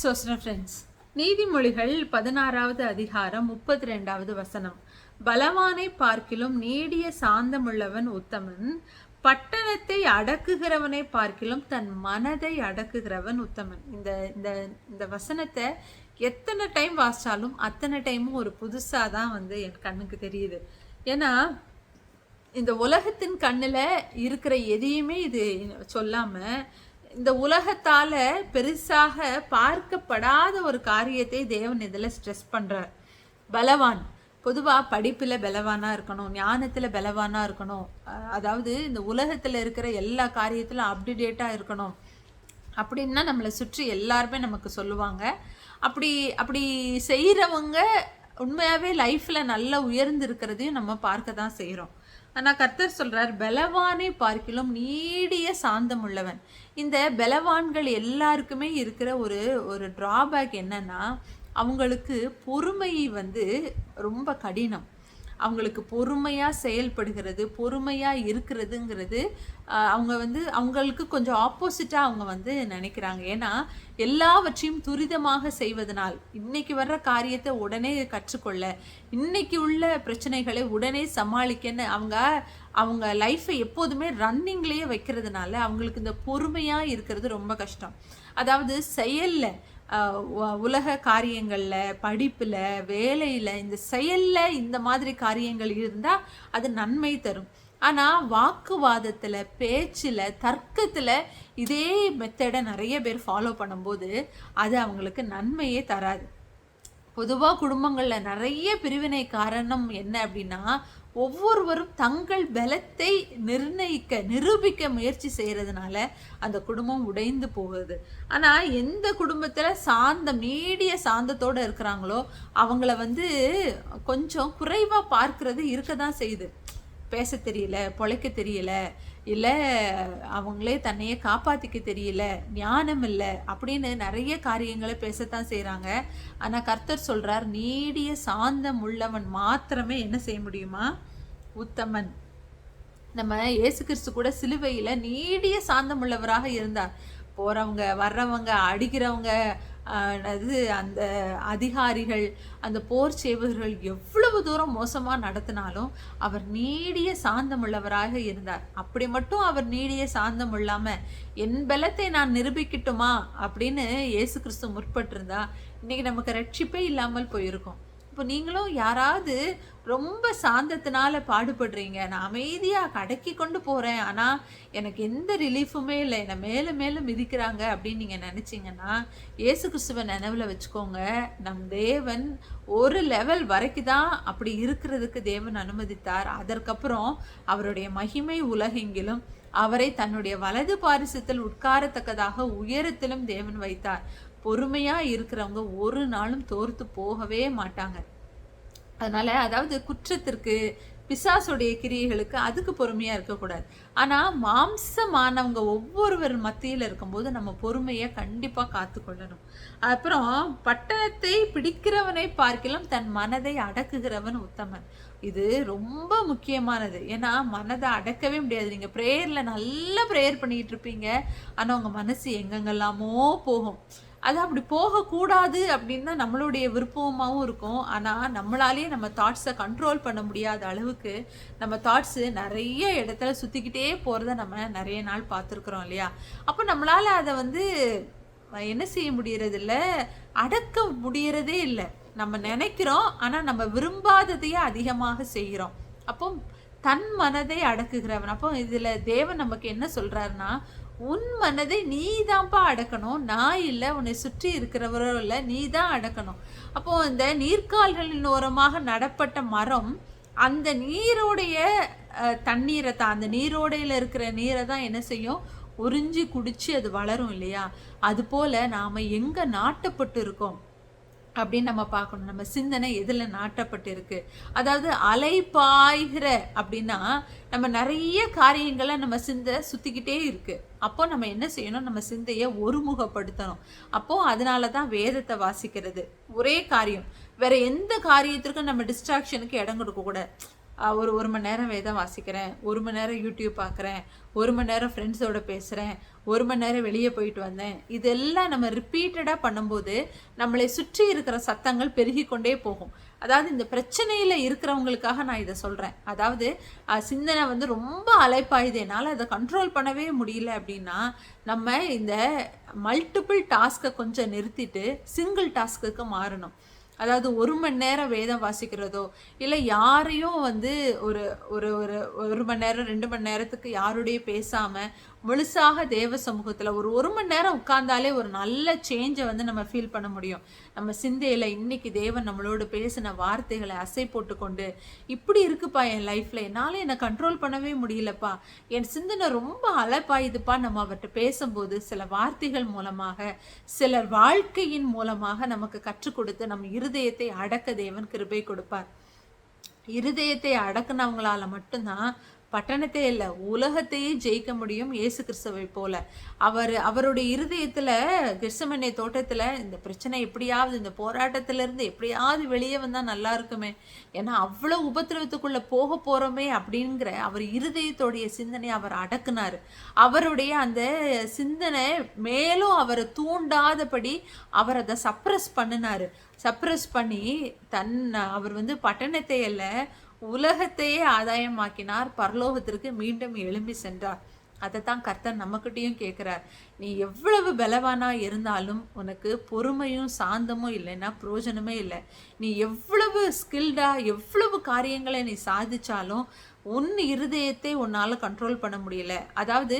சோஸ்ன friends நீதிமொழிகள் பதினாறாவது அதிகாரம் முப்பத்தி ரெண்டாவது வசனம். பலவானை பார்க்கிலும் நீடிய சாந்தமுள்ளவன் உத்தமன். பட்டணத்தை அடக்குகிறவனை பார்க்கிலும் தன் மனதை அடக்குகிறவன் உத்தமன். இந்த இந்த இந்த வசனத்தை எத்தனை டைம் வாசிச்சாலும் அத்தனை டைமும் ஒரு புதுசாக தான் வந்து என் கண்ணுக்கு தெரியுது. ஏன்னா இந்த உலகத்தின் கண்ணில் இருக்கிற எதையுமே இது சொல்லாமல் இந்த உலகத்தால் பெருசாக பார்க்கப்படாத ஒரு காரியத்தை தேவன் இதில் ஸ்ட்ரெஸ் பண்ணுறார் பலவான். பொதுவாக படிப்பில் பலவானாக இருக்கணும் ஞானத்தில் பலவானாக இருக்கணும். அதாவது இந்த உலகத்தில் இருக்கிற எல்லா காரியத்திலும் அப்டுடேட்டாக இருக்கணும். அப்படின்னா நம்மளை சுற்றி எல்லாருமே நமக்கு சொல்லுவாங்க. அப்படி அப்படி செய்கிறவங்க உண்மையாகவே லைஃப்பில் நல்லா உயர்ந்து இருக்கிறதையும் நம்ம பார்க்க தான் செய்கிறோம் ஆனால் கர்த்தர் சொல்கிறார் பலவானை பார்க்கிலும் நீடிய சாந்தம் உள்ளவன். இந்த பலவான்கள் எல்லாருக்குமே இருக்கிற ஒரு ஒரு ட்ராபேக் என்னன்னா அவங்களுக்கு பொறுமை வந்து ரொம்ப கடினம். அவங்களுக்கு பொறுமையாக செயல்படுகிறது பொறுமையாக இருக்கிறதுங்கிறது அவங்க வந்து அவங்களுக்கு கொஞ்சம் ஆப்போசிட்டாக அவங்க வந்து நினைக்கிறாங்க. ஏன்னா எல்லாவற்றையும் துரிதமாக செய்வதனால் இன்னைக்கு வர்ற காரியத்தை உடனே கற்றுக்கொள்ள இன்னைக்கு உள்ள பிரச்சனைகளை உடனே சமாளிக்கன்னு அவங்க அவங்க லைஃப்பை எப்போதுமே ரன்னிங்லேயே வைக்கிறதுனால அவங்களுக்கு இந்த பொறுமையாக இருக்கிறது ரொம்ப கஷ்டம். அதாவது செயலில் உலக காரியங்களில் படிப்பில் வேலையில் இந்த செயலில் இந்த மாதிரி காரியங்கள் இருந்தால் அது நன்மை தரும். ஆனால் வாக்குவாதத்தில் பேச்சில் தர்க்கத்தில் இதே மெத்தடை நிறைய பேர் ஃபாலோ பண்ணும்போது அது அவங்களுக்கு நன்மையே தராது. பொதுவாக குடும்பங்களில் நிறைய பிரிவினை காரணம் என்ன அப்படின்னா ஒவ்வொருவரும் தங்கள் பலத்தை நிர்ணயிக்க நிரூபிக்க முயற்சி செய்கிறதுனால அந்த குடும்பம் உடைந்து போகுது. ஆனால் எந்த குடும்பத்தில் சாந்தம் நீடிய சாந்தத்தோடு இருக்கிறாங்களோ அவங்கள வந்து கொஞ்சம் குறைவாக பார்க்கறது இருக்க தான் செய்யுது. பேச தெரியல பொழைக்க தெரியல இல்லை அவங்களே தன்னையே காப்பாற்றிக்க தெரியல ஞானம் இல்லை அப்படின்னு நிறைய காரியங்களை பேசத்தான் செய்கிறாங்க ஆனால் கர்த்தர் சொல்கிறார் நீடிய சாந்தம் உள்ளவன் மாத்திரமே என்ன செய்ய முடியுமா? உத்தமன். நம்ம இயேசு கிறிஸ்து கூட சிலுவையில் நீடிய சாந்தம் உள்ளவராக இருந்தார். போகிறவங்க வர்றவங்க அடிக்கிறவங்க அது அந்த அதிகாரிகள் அந்த போர் செய்வர்கள் எவ்வளவு தூரம் மோசமாக நடத்தினாலும் அவர் நீடிய சாந்தம் உள்ளவராக இருந்தார். அப்படி மட்டும் அவர் நீடிய சாந்தம் இல்லாமல் என் பலத்தை நான் நிரூபிக்கட்டுமா? அப்படின்னு இயேசு கிறிஸ்து முற்பட்டிருந்தா இன்றைக்கி நமக்கு ரட்சிப்பே இல்லாமல் போயிருக்கும். இப்போ நீங்களும் யாராவது ரொம்ப சாந்தத்தினால பாடுபடுறீங்க. நான் அமைதியாக கடக்கி கொண்டு போகிறேன் ஆனால் எனக்கு எந்த ரிலீஃபுமே இல்லை. என்னை மேலும் மேலும் மிதிக்கிறாங்க அப்படின்னு நீங்கள் நினச்சிங்கன்னா இயேசு கிறிஸ்துவ நினைவில் வச்சுக்கோங்க. நம் தேவன் ஒரு லெவல் வரைக்கும் தான் அப்படி இருக்கிறதுக்கு தேவன் அனுமதித்தார். அதற்கப்புறம் அவருடைய மகிமை உலகெங்கிலும் அவரை தன்னுடைய வலது பாரிசத்தில் உட்காரத்தக்கதாக உயரத்திலும் தேவன் வைத்தார். பொறுமையாக இருக்கிறவங்க ஒரு நாளும் தோர்த்து போகவே மாட்டாங்க. அதனால் அதாவது குற்றத்திற்கு பிசாசுடைய கிரியைகளுக்கு அதுக்கு பொறுமையாக இருக்கக்கூடாது. ஆனால் மாம்சமானவங்க ஒவ்வொருவர் மத்தியில் இருக்கும்போது நம்ம பொறுமையை கண்டிப்பாக காத்துக்கொள்ளணும். அப்புறம் பட்டணத்தை பிடிக்கிறவனை பார்க்கலாம் தன் மனதை அடக்குகிறவன் உத்தமன். இது ரொம்ப முக்கியமானது. ஏன்னா மனதை அடக்கவே முடியாது. நீங்கள் ப்ரேயரில் நல்லா ப்ரேயர் பண்ணிக்கிட்டு இருப்பீங்க. ஆனால் உங்கள் மனசு எங்கெங்கெல்லாமோ போகும். அது அப்படி போகக்கூடாது அப்படின்னு தான் நம்மளுடைய விருப்பமாகவும் இருக்கும். ஆனால் நம்மளாலேயே நம்ம தாட்ஸை கண்ட்ரோல் பண்ண முடியாத அளவுக்கு நம்ம தாட்ஸு நிறைய இடத்துல சுற்றிக்கிட்டே போகிறத நம்ம நிறைய நாள் பார்த்துருக்குறோம் இல்லையா? அப்போ நம்மளால் அதை வந்து என்ன செய்ய முடியறதில்ல? அடக்க முடியறதே இல்லை. நம்ம நினைக்கிறோம் ஆனால் நம்ம விரும்பாததையே அதிகமாக செய்கிறோம். அப்போ தன் மனதை அடக்குகிறவன். அப்போ இதில் தேவன் நமக்கு என்ன சொல்கிறாருன்னா உன் மனதை நீ தான்ப்பா அடக்கணும். நான் இல்லை உன்னை சுற்றி இருக்கிறவரோ இல்லை நீ தான் அடக்கணும். அப்போது இந்த நீர்க்கால்களின் ஓரமாக நடப்பட்ட மரம் அந்த நீரோடைய தண்ணீரை தான் அந்த நீரோடையில் இருக்கிற நீரை தான் என்ன செய்யும்? உறிஞ்சி குடிச்சு அது வளரும் இல்லையா? அதுபோல் நாம் எங்கே நாட்டப்பட்டு இருக்கோம் அப்படின்னு நம்ம பார்க்கணும். நம்ம சிந்தனை எதில் நாட்டப்பட்டிருக்கு? அதாவது அலை பாய்கிற அப்படின்னா நம்ம நிறைய காரியங்களை நம்ம சிந்தை சுற்றிக்கிட்டே இருக்கு. அப்போ நம்ம என்ன செய்யணும்? நம்ம சிந்தையை ஒருமுகப்படுத்தணும். அப்போது அதனால தான் வேதத்தை வாசிக்கிறது. ஒரே காரியம். வேற எந்த காரியத்திற்கும் நம்ம டிஸ்ட்ராக்ஷனுக்கு இடம் கொடுக்கக்கூடாது. ஒரு ஒரு மணி நேரம் வேதம் வாசிக்கிறேன் ஒரு மணி நேரம் யூடியூப் பார்க்குறேன் ஒரு மணி நேரம் ஃப்ரெண்ட்ஸோட பேசுகிறேன் ஒரு மணி நேரம் வெளியே போயிட்டு வந்தேன். இதெல்லாம் நம்ம ரிப்பீட்டடாக பண்ணும்போது நம்மளை சுற்றி இருக்கிற சத்தங்கள் பெருகி கொண்டே போகும். அதாவது இந்த பிரச்சனையில் இருக்கிறவங்களுக்காக நான் இதை சொல்கிறேன் அதாவது சிந்தனை வந்து ரொம்ப அலைப்பாயுது. என்னால் அதை கண்ட்ரோல் பண்ணவே முடியல அப்படின்னா நம்ம இந்த மல்டிபிள் டாஸ்க்கை கொஞ்சம் நிறுத்திட்டு சிங்கிள் டாஸ்க்குக்கு மாறணும். அதாவது ஒரு மணி நேரம் வேதம் வாசிக்கிறதோ இல்லை யாரையும் வந்து ஒரு ஒரு ஒரு ஒரு மணி நேரம் ரெண்டு மணி நேரத்துக்கு யாரோடையும் பேசாமல் முழுசாக தேவ சமூகத்தில் ஒரு ஒரு மணி நேரம் உட்கார்ந்தாலே ஒரு நல்ல சேஞ்சை வந்து நம்ம ஃபீல் பண்ண முடியும். நம்ம சிந்தையில் இன்னைக்கு தேவன் நம்மளோடு பேசின வார்த்தைகளை அசை போட்டுக்கொண்டு இப்படி இருக்குப்பா என் லைஃப்பில் என்னால் என்னை கண்ட்ரோல் பண்ணவே முடியலப்பா. என் சிந்தனை ரொம்ப அலைப்பாயுதுப்பா நம்ம அவர்கிட்ட பேசும்போது சில வார்த்தைகள் மூலமாக சிலர் வாழ்க்கையின் மூலமாக நமக்கு கற்றுக் கொடுத்து நம்ம இருதயத்தை அடக்க தேவன் கிருபை கொடுப்பார். இருதயத்தை அடக்குனவங்களால மட்டும்தான் பட்டணத்தை இல்லை உலகத்தையே ஜெயிக்க முடியும் இயேசு கிறிஸ்துவை போல. அவர் அவருடைய இருதயத்தில் கெர்சமனை தோட்டத்தில் இந்த பிரச்சனை எப்படியாவது இந்த போராட்டத்திலேருந்து எப்படியாவது வெளியே வந்தால் நல்லா இருக்குமே. ஏன்னா அவ்வளோ உபத்திரவத்துக்குள்ளே போக போகிறோமே அப்படிங்கிற அவர் இருதயத்தோடைய சிந்தனை அவர் அடக்குனாரு. அவருடைய அந்த சிந்தனை மேலும் அவரை தூண்டாதபடி அவர் அதை சப்ரஸ் பண்ணினாரு. சப்ரஸ் பண்ணி தன் அவர் வந்து பட்டணத்தை அல்ல உலகத்தையே ஆதாயமாக்கினார். பரலோகத்திற்கு மீண்டும் எழும்பி சென்றார். அதை தான் கர்த்தர் நம்மக்கிட்டேயும் கேட்குறார். நீ எவ்வளவு பலவானா இருந்தாலும் உனக்கு பொறுமையும் சாந்தமும் இல்லைன்னா பிரயோஜனமே இல்லை. நீ எவ்வளவு ஸ்கில்டாக எவ்வளவு காரியங்களை நீ சாதிச்சாலும் உன் இருதயத்தை உன்னால் கண்ட்ரோல் பண்ண முடியல. அதாவது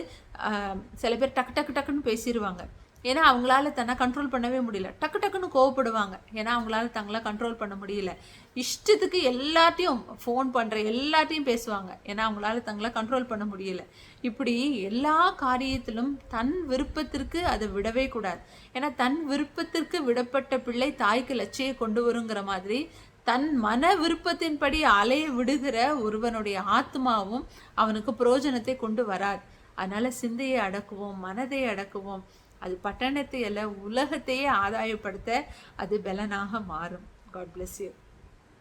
சில பேர் டக்கு டக்கு டக்குன்னு பேசிடுவாங்க ஏன்னா அவங்களால தன்னை கண்ட்ரோல் பண்ணவே முடியல. டக்கு டக்குன்னு கோவப்படுவாங்க. ஏன்னா அவங்களால தங்களை கண்ட்ரோல் பண்ண முடியல. இஷ்டத்துக்கு எல்லாத்தையும் ஃபோன் பண்ணுற எல்லாத்தையும் பேசுவாங்க. ஏன்னா அவங்களால தங்களை கண்ட்ரோல் பண்ண முடியல. இப்படி எல்லா காரியத்திலும் தன் விருப்பத்திற்கு அதை விடவே கூடாது. ஏன்னா தன் விருப்பத்திற்கு விடப்பட்ட பிள்ளை தாய்க்கு லட்சியை கொண்டு வருங்கிற மாதிரி தன் மன விருப்பத்தின்படி அலைய விடுகிற ஒருவனுடைய ஆத்மாவும் அவனுக்கு புரோஜனத்தை கொண்டு வராது. அதனால் சிந்தையை அடக்குவோம் மனதை அடக்குவோம். அது பட்டணத்தை அல்ல உலகத்தையே ஆதாயப்படுத்த அது பலனாக மாறும். God bless you